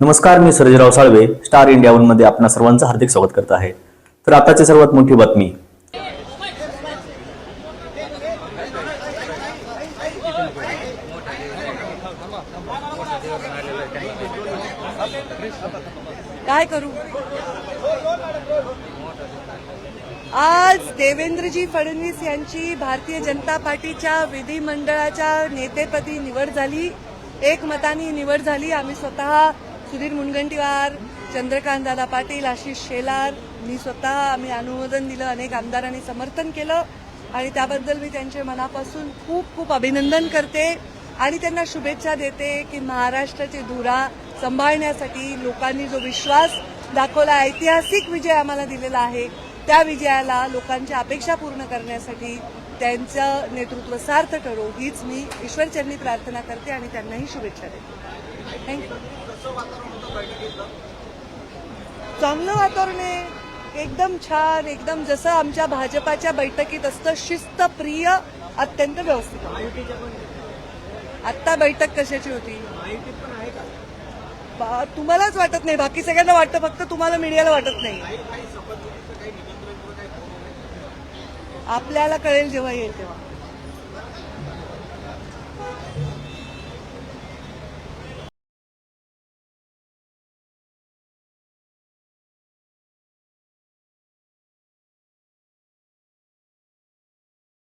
नमस्कार मी Sarjerao Salve star India वनमध्ये आपणा सर्वांचं हार्दिक स्वागत करत आहे. तर आताची सर्वात मोठी बातमी. काय करू? आज देवेंद्रजी फडणवीस यांची भारतीय जनता पार्टीच्या विधिमंडळाच्या नेतेपदी निवड झाली. एकमताने निवड झाली. आम्ही स्वतः सुधीर मुनगंटीवार चंद्रकांत दादा पाटील आशिष शेलार मी स्वतः आम्ही अनुमोदन दिलं अनेक आमदारांनी समर्थन केलं आणि त्याबद्दल मी त्यांचे मनापासून खूप खूप अभिनंदन करते आणि त्यांना शुभेच्छा देते की महाराष्ट्राची धुरा सांभाळण्यासाठी लोकांनी जो विश्वास दाखवला ऐतिहासिक विजय आम्हाला दिलेला आहे त्या विजयाला लोकांच्या अपेक्षा पूर्ण करण्यासाठी त्यांचं नेतृत्व सार्थ ठरो हीच मी ईश्वरचरणी प्रार्थना करते आणि त्यांनाही शुभेच्छा देते. थँक्यू चांगलं वातावरण आहे. एकदम छान एकदम जसं आमच्या भाजपाच्या बैठकीत असतं शिस्तप्रिय अत्यंत व्यवस्थित. आत्ता बैठक कशाची होती? बा- तुम्हालाच वाटत नाही. बाकी सगळ्यांना वाटतं फक्त तुम्हाला मीडियाला वाटत नाही. आपल्याला कळेल जेव्हा येईल तेव्हा.